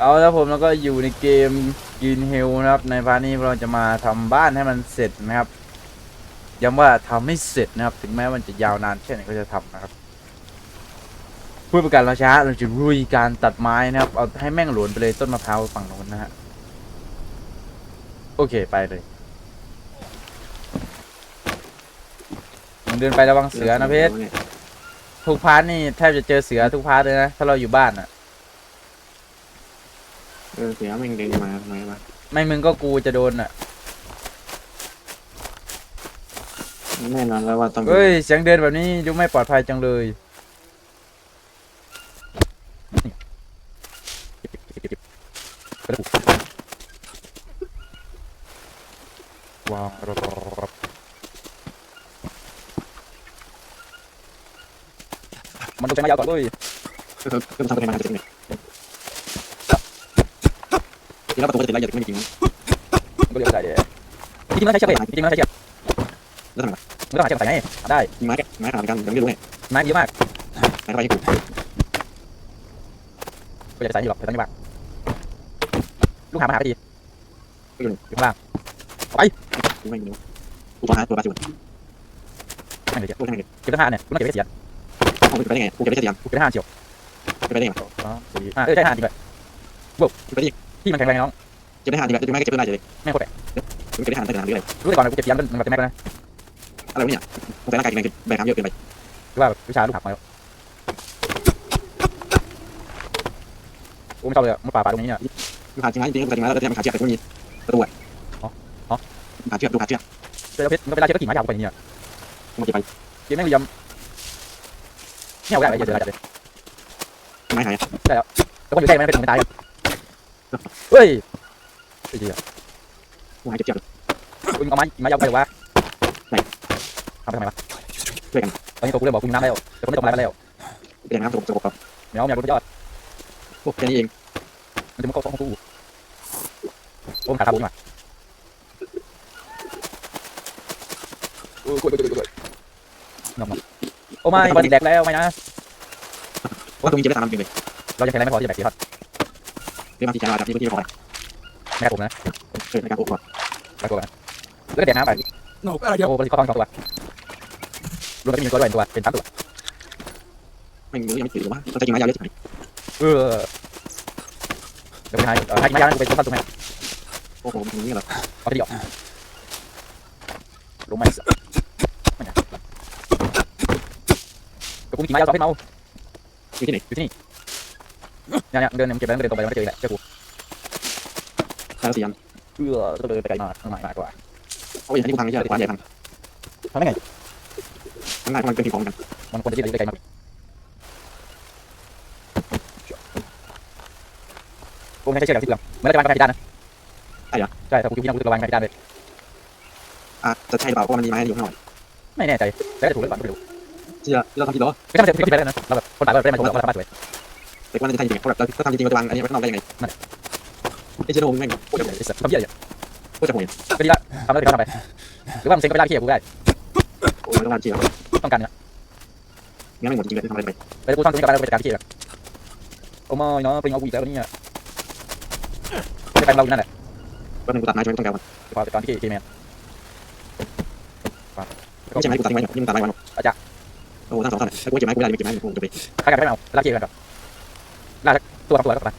เอาแล้วผมแล้วก็อยู่ในเกมกินเฮลนะครับ ในพาร์ทนี้เราจะมาทำบ้านให้มันเสร็จนะครับย้ำว่าทำให้เสร็จนะครับ ถึงแม้มันจะยาวนานแค่ไหนก็จะทำนะครับเพื่อเป็นการเราช้าเราจะรุยการตัดไม้นะครับ เอาให้แม่งหลวนไปเลยต้นมะพร้าวฝั่งโน้นนะฮะโอเคไปเลยมึงเดินไประวังเสือนะเพชรทุกพาร์ทนี่แทบจะเจอเสือทุกพาร์ทเลยนะถ้าเราอยู่บ้านอะ เออเสียแม่งเดินมาทำไมวะไม่มึงก็กูจะโดนอะแน่นอนแล้วว่าต้องเฮ้ยเสียงเดินแบบนี้ดูไม่ปลอดภัยจังเลยวางรอบมันต้องใช้ไม้ยาวก่อนเว้ยก็คือก็ทำเป็นมาจริงเลยที่เราประตูจะติดแล้วอย่าไม่จริงมันก็เรียกได้เดี๋ยวจริงๆมันใช้เชือกเว้ยจริงๆมันใช้เชือกแล้วทำไงมันก็หาเชือกใส่ไงได้ยิงไม้แกไม้ขาดกันเดี๋ยวไม่รู้ไงไม้เยอะมากไม้เข้าไปให้กูก็อยากจะใส่อยู่หรอกแต่ตอนนี้บ้างลูกหามาหาก็ดีก็อยู่อยู่ข้างล่างไม่รู้กูตัวหาตัวปลาจุดไม่เลยเดี๋ยวกูทำไงเก็บทั้งห้าเนี่ยกูต้องเก็บไว้เสียกูไปได้ไงกูเก็บได้เสียงกูเก็บทั้งห้าเฉียวเก็บได้ไงสองสี่ห้าเออใช่ห้าจริงด้วยกูไปได้ ที่มันแข็งแรงน้องเก็บได้ห้าจริงจะไม่เก็บได้เลยไม่โคตรแปลกกูเก็บได้ห้าตั้งแต่นานเลยรู้แต่ก่อนกูเจ็บยันมันแบบเต็มแม็กเลยนะอะไรวะเนี่ยกูแต่ร่างกายแรงแบกน้ำเยอะเกินไปหรือว่าแบบวิชาลูกหักมาแล้วกูไม่ชอบเลยอะมันป่าป่าตรงนี้เนี่ยกูขาดจริงไหมจริงกูขาดจริงไหมแล้วจะมาขาดเชือกแต่กูมีประตูอะขาดเชือกดูขาดเชือกเจอเพชรมันก็เป็นราเชือกก็ขี่ม้ายาวไปอย่างนี้อะกูเก็บไปเกมแม่งเหลี่ยมเนี่ยเอาได้ไหมเดี๋ยวเดี๋ยวเดี๋ยวไม้หายแล้วคนอยู่ใกล้มันเป็นมันตายอะ เฮ้ยไอ้เหี้ยกูหายเจ็บเชือกกูเอาไม้ไม้ยาวไปหรือวะทำไปทำไมวะตอนนี้ตัวกูเริ่มบอกกูมีน้ำแล้วแต่กูไม่ตกอะไรมาแล้วเก็บน้ำสกปรกแมวแมวกูไม่ยอดโอ้แค่นี้เองมันจะมุกเข้าของกูโอ้มขาทาบูนี่มาโอ้ยโอ้ยโอ้ยโอ้ยโอ้ยงอมๆโอ้ไม่บอลติดแดกแล้วไม่นะว่าตรงนี้เก็บได้ตามน้ำจริงเลยเราจะใช้แรงไม่พอที่จะแบกสีทอด เรื่องที่ใช้มาจากที่ที่พอแม่ผมนะเออในการโอ้ก่อนไปกลัวกันแล้วก็แดกน้ำไป No, อะไรเดียวโอ้บอลติดข้อท้องสองตัวรวมกันมีตัวด้วยตัวเป็นสามตัวไม่รู้ยังไม่ถือว่าต้องใช้จริงไม้ยาวเยอะจังเออเดี๋ยวไปหาเออให้กินมายากูไปต้มข้าวต้มแม่โอ้โหมันนี่เหรอเอาที่เดียวลงมาสิไม่นะก็กูมีกินมายาสองเพชรเมาอยู่ที่ไหนอยู่ที่นี่ เนี่ยเนี่ยเดินเนี่ยมันเก็บไปแล้วมันเดินตรงไปแล้วมันก็เจอแหละเจ้ากูใช้สียันเออก็เลยไปไกลมากข้างในมากกว่าโอ้ยอันนี้กูพังใช่ไหมความใหญ่พังทำได้ไงข้างหน้ามันเป็นผิวของกันมันควรจะที่ไหนไปไกลมากกูไม่ใช่เชือกที่เปลืองไม่ได้จะวางกระดานนะใช่แต่กูคิดว่ากูจะวางกระดานเลยอะจะใช่หรือเปล่าเพราะมันมีไม้อยู่ข้างนอกไม่แน่ใจแต่จะถูกหรือเปล่าไม่รู้ที่เราที่เราทำผิดหรอไม่ใช่มันจะผิดไปแล้วนะเราแบบคนตายเราได้มาถูกเราทำบ้านสวย แต่ว่ามันจะใช่จริงเพราะแบบเราถ้าทำจริงๆเราจะวางอันนี้ไว้ข้างนอกได้ยังไงไอ้เจ้าโดมแม่งโคตรไอ้สัตว์ทำเหี้ยอะไรโคตรจะห่วยก็ดีละทำแล้วถึงทำไปหรือว่ามึงเซ็งก็ไปได้ขี้กูได้โอ้ยต้องการเชียร์ต้องการเนี่ยงั้นไม่หมดจริงเลยทำอะไรไปไปกูทำตรงนี้กลับไปไปจัดการขี้แบบโอ้ไม่เนาะปริงเอากูอีกแล้วนี่อะจะไปเราอยู่นั่นแหละก็นึงกูตัดไม้จนไม่ต้องการมันพอจัดการที่ขี้แมนไม่ใช่ไม้กูตัดไว้นี่มึงตัดไม้วันโอ้ทั้งสองท่านถ้ากูเก็บไม้กูได้ไม่เก็บไม้กูจะไปถ้ากันไม่เอาลากขี้กันก่อน ลากตัวตัวแล้วกัน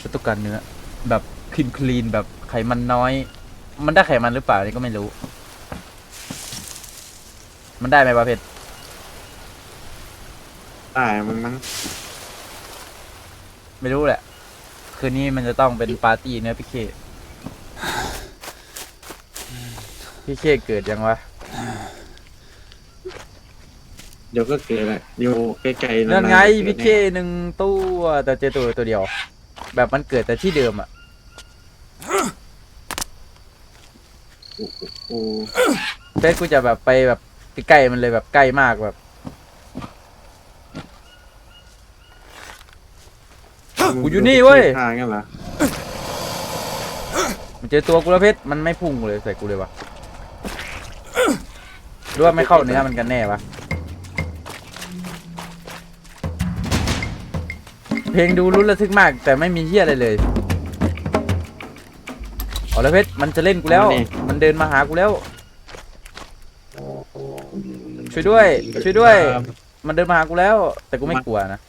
ฉันต้องการเนื้อ แบบคลีนคลีนแบบไขมันน้อย มันได้ไขมันหรือเปล่านี่ก็ไม่รู้ มันได้ไหมวะเพชรได้มันมั้งไม่รู้แหละ คืนนี้มันจะต้องเป็นปาร์ตี้เนื้อพี่เคพี่เคเกิดยังวะ เดี๋ยวก็เกิดแหละอยู่ใกล้ๆนั่นไงพี่เคหนึ่งตัวแต่เจอตัวตัวเดียว แบบมันเกิดแต่ที่เดิมอะโอ้เฟซกูจะแบบไปแบบใกล้ๆมันเลยแบบใกล้มากแบบ กูอยู่นี่เว้ย ทางงั้นเหรอมันเจอตัวกูแล้วเพชรมันไม่พุ่งเลยใส่กูเลยวะหรือว่าไม่เข้าเนื้อมันกันแน่วะ เพลงดูรุนระทึกมาก แต่ไม่มีเฮียอะไรเลยเอาละเพชรมันจะเล่นกูแล้ว มันเดินมาหากูแล้ว ช่วยด้วย ช่วยด้วย มันเดินมาหากูแล้ว แต่กูไม่กลัวนะ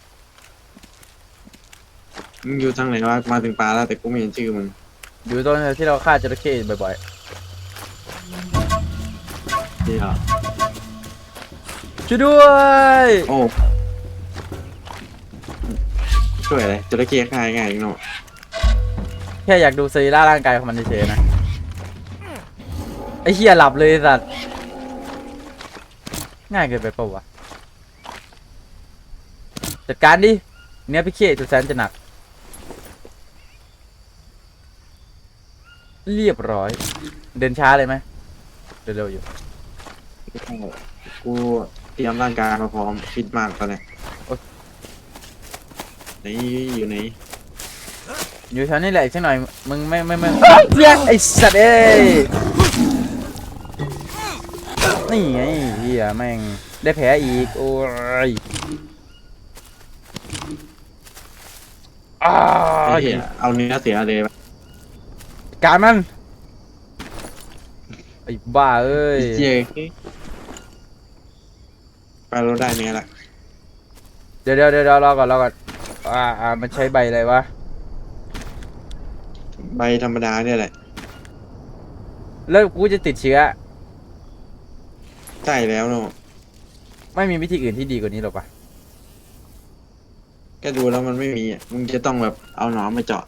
มึงอยู่ทางไหนวะมาถึงปลาแล้วแต่กูไม่เห็นชื่อมึงอยู่ตรงที่เราฆ่าจระเข้บ่อยเดี๋ยวๆช่วยด้วย โอ้ ช่วยอะไรจระเข้คายง่ายเนาะแค่อยากดูสรีระร่างกายของมันเฉยๆนะไอ้เฮียหลับเลยไอ้สัตว์ง่ายเกินไปเปล่าวะจัดการดิเนื้อพิเคสุดแสนจะหนัก เรียบร้อย เดินช้าเลยไหมเร็วๆอยู่กูเตรียมร่างกายมาพร้อมฟิตมากตอนเนี้ยโอ๊ย ไหนอยู่ไหนอยู่แถวนี้แหละอีกสักหน่อย มึงไม่ไม่ไม่เหี้ยไอ้สัตว์เอ้ย นี่ไงเฮียแม่ง ได้แผลอีก โอ้ยอ้าไอ้วเหี้ยเอาเนื้อเสียเลยปะการมัน ไอ้บ้าเอ้ยไอ้เจ๊ไปรถได้เนื้อละ เดี๋ยวเดี๋ยวเดี๋ยวรอก่อนรอก่อน อ่าอ่ามันใช้ใบอะไรวะ ใบธรรมดาเนี่ยแหละแล้วกูจะติดเชื้อ ใช่แล้วเนาะไม่มีวิธีอื่นที่ดีกว่านี้หรอกปะก็ดูแล้วมันไม่มีอะมึงจะต้องแบบเอาหนอนมาเจาะ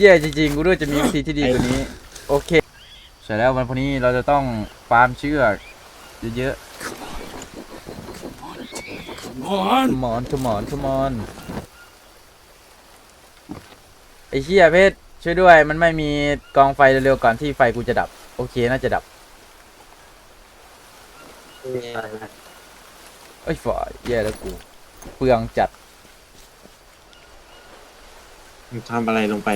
แย่จริงๆ กูด้วยจะมีวิธีที่ดีกว่านี้ โอเค เสร็จแล้ววันพรุ่งนี้เราจะต้องฟาร์มเชือกเยอะๆ on. ขมอนขมอนขมอนไอ้เชี่ยเพชรช่วยด้วย มันไม่มีกองไฟเร็วๆก่อนที่ไฟกูจะดับ โอเคน่าจะดับเอ้ยฝ่ายแย่แล้วกูเปลืองจัดมึงทำอะไรลงไป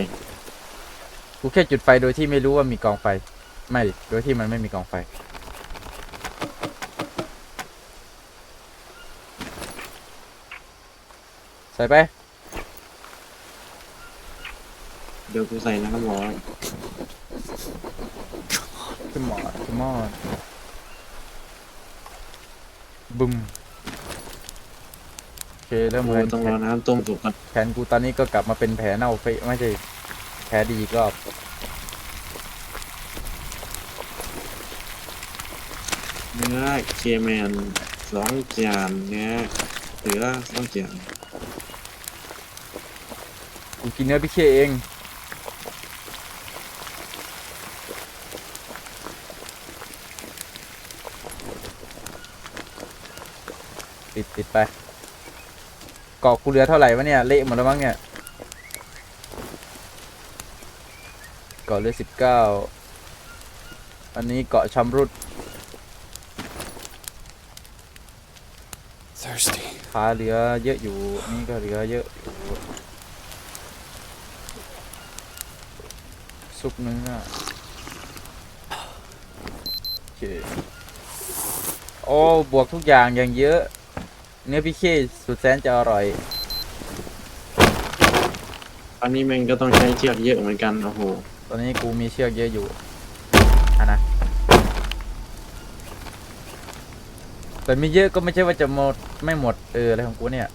กูแค่จุดไฟโดยที่ไม่รู้ว่ามีกองไฟ ไม่ดิโดยที่มันไม่มีกองไฟ ใส่ไป เดี๋ยวกูใส่น้ำร้อนขึ้นหมอนขึ้นหมอนบึมโอเคเริ่มกูเหมือนต้องรอน้ำต้มสุกก่อนแขนกูตอนนี้ก็กลับมาเป็นแผลเน่าเฟะไม่ใช่แผลดีอีกรอบเนื้อเคแมนสองจานเนื้อเสือสองจาน กูกินเนื้อพิเคเอง ติดติดไปเกาะกูเหลือเท่าไหร่วะเนี่ย เละหมดแล้วมั้งเนี่ยเกาะเหลือสิบเก้าอันนี้เกาะชำรุด Thirsty. ขาเหลือเยอะอยู่ นี่ก็เหลือเยอะอยู่ ซุปเนื้อโอเคโอ้บวกทุกอย่างอย่างเยอะ เนื้อพิเคสุดแสนจะอร่อย อันนี้แม่งก็ต้องใช้เชือกเยอะเหมือนกันโอ้โหตอนนี้กูมีเชือกเยอะอยู่อะนะแต่มีเยอะก็ไม่ใช่ว่าจะหมดไม่หมดเอออะไรของกูเนี่ย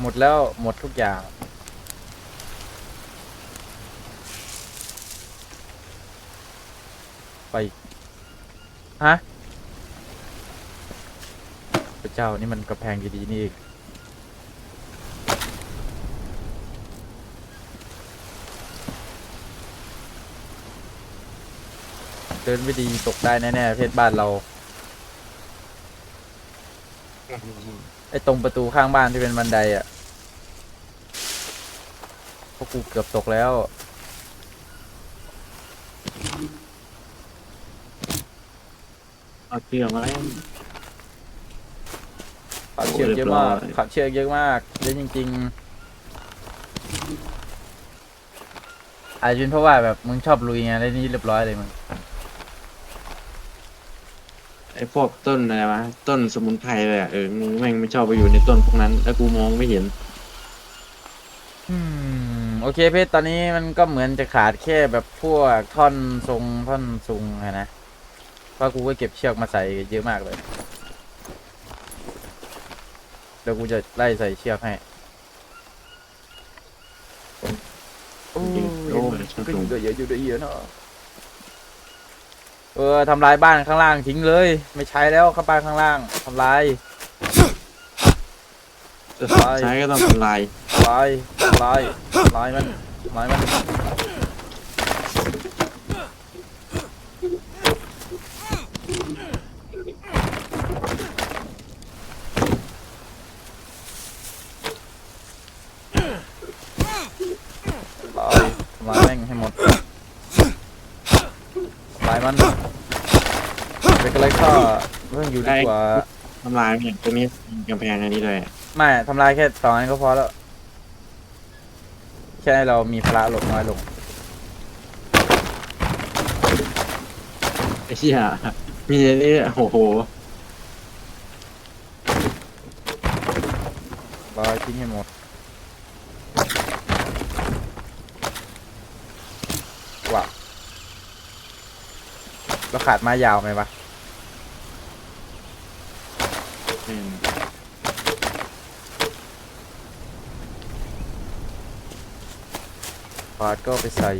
หมดแล้วหมดทุกอย่าง ไปฮะพระเจ้านี่มันกระแพงดีๆนี่เองเดินไม่ดีตกได้แน่ๆประเทศบ้านเรา ไอ้ตรงประตูข้างบ้านที่เป็นบันไดอะพวกกูเกือบตกแล้ว เอาเชือกมาแล้วขาดเชือกเยอะมากโอ้เรียบร้อย ขาดเชือกเยอะมากเยอะจริงๆอาจจะเป็นเพราะว่าแบบมึงชอบลุยไงแล้วนี่เรียบร้อยเลยมึงไออ้พวกต้นอะไรวะต้นสมุนไพรเลยอะเอองูแม่งไม่ชอบไปอยู่ในต้นพวกนั้น แล้วกูมองไม่เห็น อืมโอเคเพชรตอนนี้มันก็เหมือนจะขาดแค่แบบพวกท่อนทรงท่อนซุงอะนะเพ ราะกูก็เก็บเชือกมาใส่เยอะมากเลย เดี๋ยวกูจะไล่ใส่เชือกให้โอ้ยโอ้ยช่างก็ตอรงยู่ด้วยเยอะอยู่ด้วยเยอะเนาะเออทำลายบ้านข้างล่างทิ้งเลย ไม่ใช้แล้วข้างบ้านข้างล่างทำลายจะใช้ก็ต้องทำลายทำลายทำลายทำลายมันทำลายมันทำลายทำลายแม่งให้หมดทำ ลายมันเป็นอะไรก็เรื่องอยู่ดีกว่า ทำลายเนี่ยตรงนี้มีกำแพงอันนี้เลยไม่ทำลายแค่สองอันก็พอแล้ว แค่ให้เรามีพละลดน้อยลง ไอ้เหี้ยมีอันนี้โอ้โหร้อยทิ้งให้หมดว้าว เราขาดไม้ยาวไหมวะอืมขาดก็ไปใส่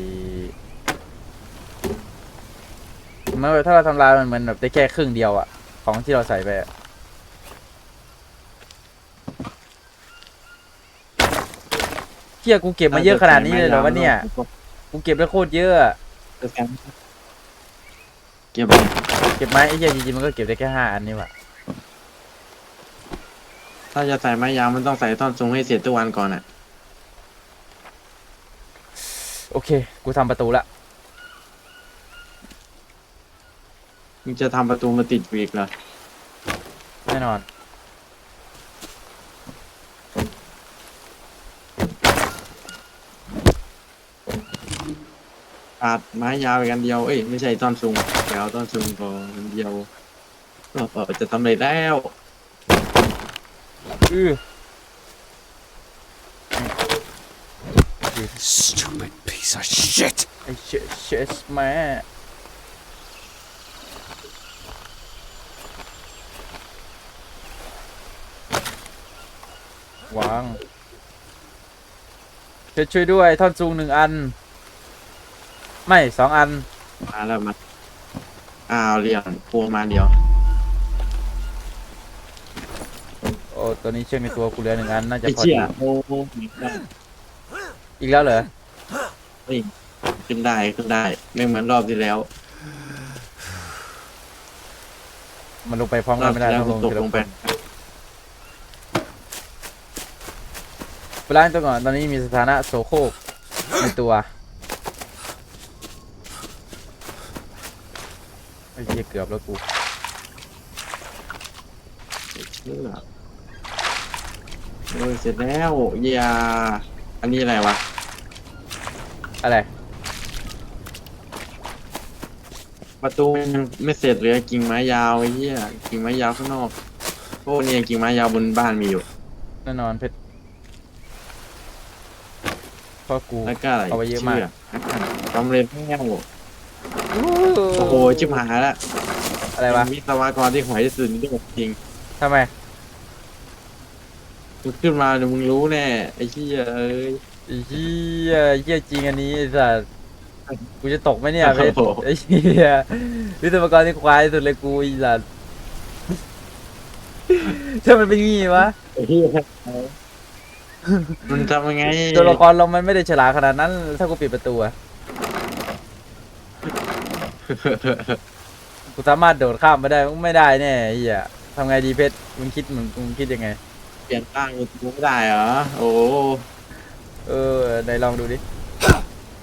เมื่อถ้าเราทำลายมันเหมือนแบบได้แค่ครึ่งเดียวอะของที่เราใส่ไปอะเที่ยกูเก็บมาเยอะขนาดนี้เลยเหรอวะเนี่ย กูเก็บได้โคตรเยอะอะเก็บไป เก็บไม้ไอ้เหี้ยจริงๆมันก็เก็บได้แค่ห้าอันนี่หว่ะถ้าจะใส่ไม้ยาวมันต้องใส่ท่อนสูงให้เสร็จทุกวันก่อนอะ โอเค กูทำประตูละ มึงจะทำประตูมาติดวีกเหรอแน่นอน ขาดไม้ยาวอีกอันเดียว เอ้ยไม่ใช่ท่อนสูงเดี๋ยวท่อนสูงก่อนอันเดียวเออเออจะทำอะไรแล้วอือ Stupid piece of shit! ไอ้เชเชสแม่วางเชสช่วยด้วยท่อนซูงหนึ่งอัน ไม่สองอันมาแล้วมาอ้าวเรียงพวงมาเดียว โอ้ตัวนี้เชือกในตัวกูเหลือหนึ่งอันน่าจะไอ้พอเชี่ดียโอ้โหอีกแล้วเหรอขึ้นได้ขึ้นได้ ไม่เหมือนรอบที่แล้ว มันลงไปพร้อมรกัอนบไม่ได้ที่แล้วต้องลงตกทีลละงคไปนไปล้างตัวก่อนตอนนี้มีสถานะโสโครกในตัว ไอ้เหี้ยเกือบแล้วกูเชื่อโอ้ยเสร็จแล้วเยียอันนี้อะไรวะ อะไร ประตูมันยังไม่เสร็จเลยกิ่งไม้ยาวไอ้เหี้ยกิ่งไม้ยาวข้างนอกโอ้เนี่ยกิ่งไม้ยาวบนบ้านมีอยู่ แน่นอนเพชรเพราะกูแล้วก็อะไรเอาไว้เยอะมาก ชืสำเร็จแล้วโอ้โห ชิบหายละ อะไรวะเป็นวิศวกรที่หวยที่สุดในโลกจริงทำไม มึงขึ้นมาเดี๋ยวมึงรู้แน่ไอ้เหี้ยเอ้ย ไอ้เหี้ยเหี้ยจริงอันนี้ไอ้สัสกูจะตกไหมเนี่ยเพชรโอ้โห ไอ้เหี้ยวิศวกรที่ควายที่สุดเลยกูไอ้สัสถ้ามันเป็นงี้วะไอ้เหี้ยมันทำยังไงตัวละครเรามันไม่ได้ฉลาดขนาดนั้น ถ้ากูปิดประตูอะ กูสามารถโดดข้ามไปได้มึงไม่ได้แน่ไอ้เหี้ยทำไงดีเพชรมึงคิดมึงมึงคิดยังไง เปลี่ยนตั้งกูไม่ได้เหรอ โอ้ เออไหนลองดูดิ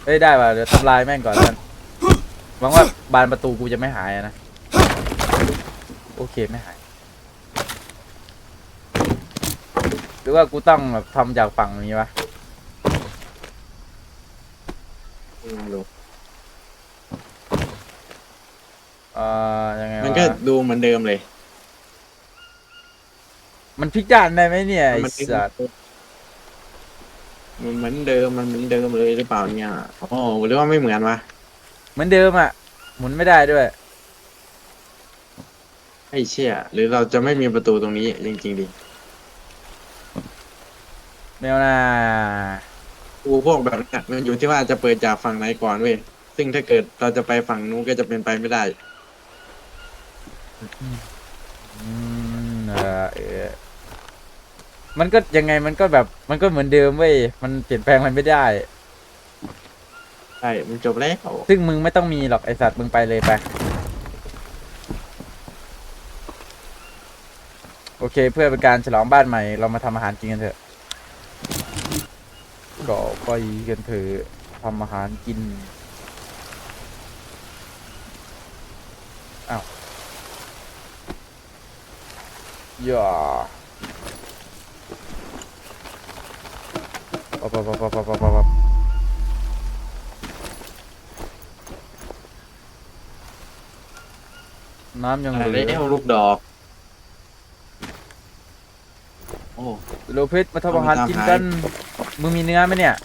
เฮ้ยได้ป่ะเดี๋ยวทำลายแม่งก่อนแล้วกันหวังว่าบานประตูกูจะไม่หายอะนะ โอเคไม่หาย หรือว่ากูต้องแบบทำจากฝั่งนี้วะ ไม่รู้ เอ่อยังไงวะมันก็ดูเหมือนเดิมเลย มันพลิกด้านได้ไหมเนี่ยไอ้มันสัตว์มันเหมือนเดิมมันเหมือนเดิมเลยหรือเปล่าเนี่ยอ๋อหรือว่าไม่เหมือนวะเหมือนเดิมอะ หมุนไม่ได้ด้วย ไอ้เชี่ยหรือเราจะไม่มีประตูตรงนี้จริงๆดิแมวน่ากูพวกแบบเนี้ยมันอยู่ที่ว่าจะเปิดจากฝั่งไหนก่อนเว้ยซึ่งถ้าเกิดเราจะไปฝั่งนู้นก็จะเป็นไปไม่ได้ อืมเออเออมันก็ยังไงมันก็แบบ มันก็เหมือนเดิมเว้ย มันเปลี่ยนแปลงอะไรไม่ได้ ใช่มันจบแล้วซึ่งมึงไม่ต้องมีหรอกไอสัตว์มึงไปเลยไป โอเคเพื่อเป็นการฉลองบ้านใหม่ เรามาทำอาหารกินกันเถอะก็ไปกันเถอะทำอาหารกิน อ้าว อย่าปั๊บปั๊บปั๊บปั๊บปั๊บปั๊บปั๊บน้ำยังเหลือแล้วลูกดอก โอ้โลเพชมาทำอาหารกินกัน มึงมีเนื้อไหมเนี่ย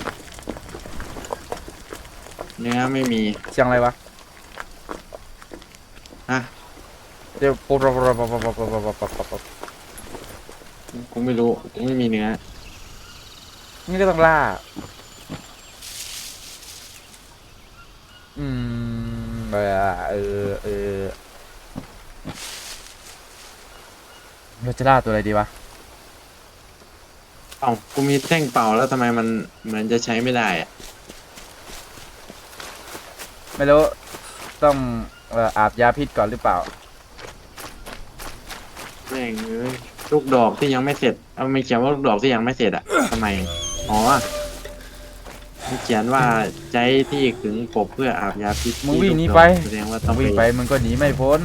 เนื้อไม่มี เสียงอะไรวะฮะเดี๋ยวปุ๊บปุ๊บปุ๊บปุ๊บปุ๊บปุ๊บปุ๊บปุ๊บปุ๊บปุ๊บ กูไม่รู้ กูไม่มีเนื้อ นี่ก็ต้องล่า อืมเออเออเออเราจะล่าตัวอะไรดีวะ เอ้ากูมีแท่งเป่าแล้วทำไมมันเหมือนจะใช้ไม่ได้อะไม่รู้ ต้องเอ่ออาบยาพิษก่อนหรือเปล่า แม่งเอ้ย ลูกดอกที่ยังไม่เสร็จ เอาไม่เขียนว่าลูกดอกที่ยังไม่เสร็จอะทำไม อ๋อมันเขียนว่าใช้ที่ขึงกบเพื่ออาบยาพิษมึงที่วิ่งลูกหนีดอกไปแสดงว่าต้ต้อองงวิ่งไปไปมึงก็หนีไม่พ้น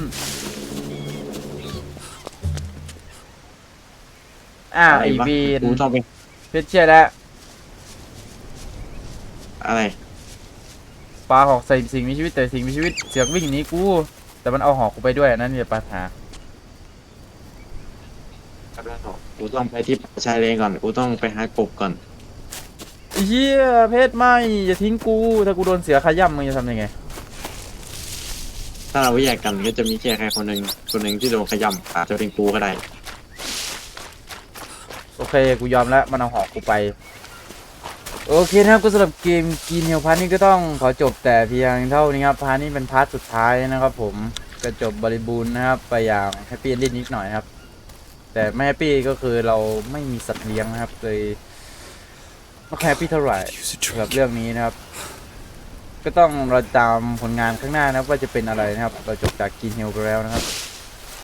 อ้าวไอวะวีนกูต้องไปเพชรเชื่อแล้วอะไร ปลาหอกใส่สิ่งมีชีวิตแต่สิ่งมีชีวิตเสือกวิ่งหนีกู แต่มันเอาหอกกูไปด้วยนั่นเนี่ยปัญหา กูต้องไปที่ชายเลนก่อน กูต้องไปหากบก่อนไอ้เฮียเพชรไม่อย่าทิ้งกู ถ้ากูโดนเสือขย่ำมึงจะทำยังไง ถ้าเราแยกกันก็จะมีแค่ใครคนหนึ่งคนหนึ่งที่โดนขย่ำอาจจะเป็นกูก็ได้ โอเค กูยอมแล้ว มันเอาหอกกูไป โอเคนะครับก็สำหรับเกมกินเฮลพาร์ทนี้ก็ต้องขอจบแต่เพียงเท่านี้ครับ พาร์ทนี้เป็นพาร์ทสุดท้ายนะครับผมก็จบบริบูรณ์นะครับ ไปอย่างแฮปปี้เล่นนิดหน่อยครับ แต่แม่แฮปปี้ก็คือเราไม่มีสัตว์เลี้ยงนะครับเลยไม่ค่อยแฮปปี้เท่าไหร่สำหรับเรื่องนี้นะครับ ก็ต้องเราตามผลงานข้างหน้านะครับว่าจะเป็นอะไรนะครับ เราจบจากกินเฮลไปแล้วนะครับ